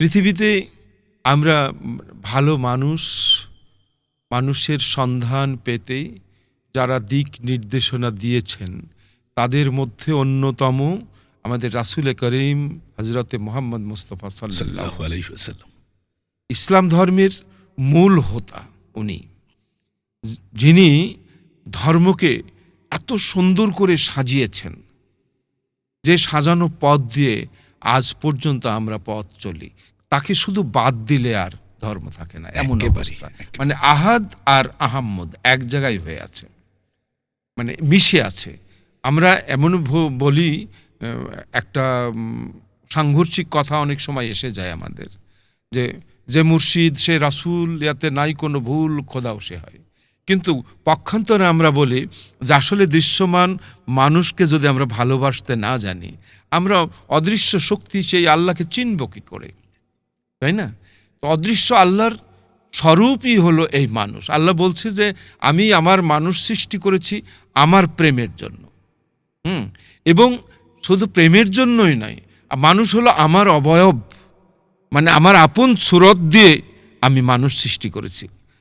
পৃথিবীতে আমরা ভালো মানুষ মানুষের সন্ধান পেতে যারা দিক নির্দেশনা দিয়েছেন তাদের মধ্যে অন্যতম আমাদের রাসুল করিম হজরতে মোহাম্মদ মুস্তফা সাল্লাহ আলাইহি ইসলাম ধর্মের মূল হোতা উনি। যিনি ধর্মকে এত সুন্দর করে সাজিয়েছেন যে সাজানো পথ দিয়ে আজ পর্যন্ত আমরা পথ চলি। তাকে শুধু বাদ দিলে আর ধর্ম থাকে না এমন অবস্থা। মানে আহাদ আর আহাম্মদ এক জায়গায় হয়ে আছে। মানে মিশে আছে। আমরা এমন বলি একটা সাংঘর্ষিক কথা অনেক সময় এসে যায় আমাদের। যে যে মুর্শিদ সে রাসূল ইয়াতে নাই কোনো ভুল খোদাও সে হয়। কিন্তু পক্ষান্তরে আমরা বলি যে আসলে দৃশ্যমান মানুষকে যদি আমরা ভালোবাসতে না জানি, আমরা অদৃশ্য শক্তি সেই আল্লাহকে চিনব কি করে? তাই না? তো অদৃশ্য আল্লাহর স্বরূপই হলো এই মানুষ। আল্লাহ বলছে যে, আমি আমার মানুষ সৃষ্টি করেছি আমার প্রেমের জন্য। হুম? এবং শুধু প্রেমের জন্যই নয়, মানুষ হলো আমার অবয়ব মানে আমার আপন সুরত দিয়ে আমি মানুষ সৃষ্টি করেছি।